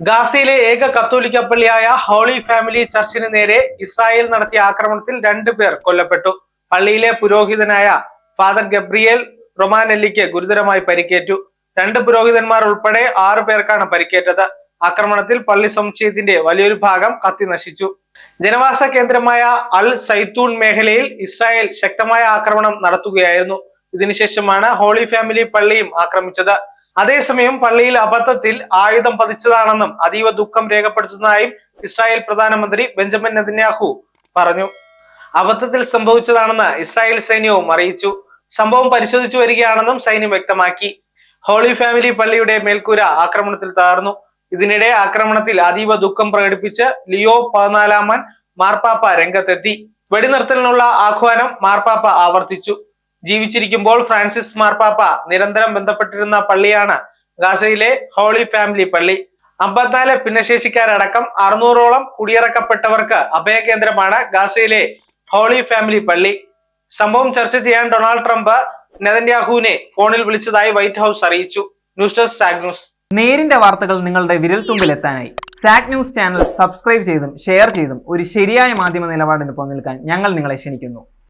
ഗാസയിലെ ഏക കത്തോലിക്ക പള്ളിയായ ഹോളി ഫാമിലി ചർച്ചിന് നേരെ ഇസ്രായേൽ നടത്തിയ ആക്രമണത്തിൽ രണ്ടുപേർ കൊല്ലപ്പെട്ടു. പള്ളിയിലെ പുരോഹിതനായ ഫാദർ ഗബ്രിയേൽ റൊമാനെല്ലിക്ക് ഗുരുതരമായി പരിക്കേറ്റു. രണ്ട് പുരോഹിതന്മാർ ഉൾപ്പെടെ ആറു പേർക്കാണ് പരിക്കേറ്റത്. ആക്രമണത്തിൽ പള്ളി സമുച്ചയത്തിന്റെ വലിയൊരു ഭാഗം കത്തി നശിച്ചു. ജനവാസ കേന്ദ്രമായ അൽ സൈത്തൂൺ മേഖലയിൽ ഇസ്രായേൽ ശക്തമായ ആക്രമണം നടത്തുകയായിരുന്നു. ഇതിനുശേഷമാണ് ഹോളി ഫാമിലി പള്ളിയും ആക്രമിച്ചത്. അതേസമയം പള്ളിയിൽ അബദ്ധത്തിൽ ആയുധം പതിച്ചതാണെന്നും അതീവ ദുഃഖം രേഖപ്പെടുത്തുന്നതായും ഇസ്രായേൽ പ്രധാനമന്ത്രി ബെഞ്ചമിൻ നെതന്യാഹു പറഞ്ഞു. അബദ്ധത്തിൽ സംഭവിച്ചതാണെന്ന് ഇസ്രായേൽ സൈന്യവും അറിയിച്ചു. സംഭവം പരിശോധിച്ചു വരികയാണെന്നും സൈന്യം വ്യക്തമാക്കി. ഹോളി ഫാമിലി പള്ളിയുടെ മേൽക്കൂര ആക്രമണത്തിൽ തകർന്നു. ഇതിനിടെ ആക്രമണത്തിൽ അതീവ ദുഃഖം പ്രകടിപ്പിച്ച് ലിയോ പതിനാലാമൻ മാർപ്പാപ്പ രംഗത്തെത്തി. വെടിനിർത്തലിനുള്ള ആഹ്വാനം മാർപ്പാപ്പ ആവർത്തിച്ചു. ജീവിച്ചിരിക്കുമ്പോൾ ഫ്രാൻസിസ് മാർപ്പാപ്പ നിരന്തരം ബന്ധപ്പെട്ടിരുന്ന പള്ളിയാണ് ഗാസയിലെ ഹോളി ഫാമിലി പള്ളി. അമ്പത്തിനാല് ഭിന്നശേഷിക്കാരടക്കം അറുന്നൂറോളം കുടിയിറക്കപ്പെട്ടവർക്ക് അഭയകേന്ദ്രമാണ് ഗാസയിലെ ഹോളി ഫാമിലി പള്ളി. സംഭവം ചർച്ച ചെയ്യാൻ ഡൊണാൾഡ് ട്രംപ് നെതന്യാഹുവിനെ ഫോണിൽ വിളിച്ചതായി വൈറ്റ് ഹൗസ് അറിയിച്ചു. ന്യൂസ് ഡെസ്ക് സാഗ് ന്യൂസ്. നേരിന്റെ വാർത്തകൾ നിങ്ങളുടെ വിരൽത്തുമ്പിൽ എത്താനായി സാക് ന്യൂസ് ചാനൽ സബ്സ്ക്രൈബ് ചെയ്തും ഷെയർ ചെയ്തും ഒരു ശരിയായ മാധ്യമ നിലപാടിന് നിൽക്കാൻ ഞങ്ങൾ നിങ്ങളെ ക്ഷണിക്കുന്നു.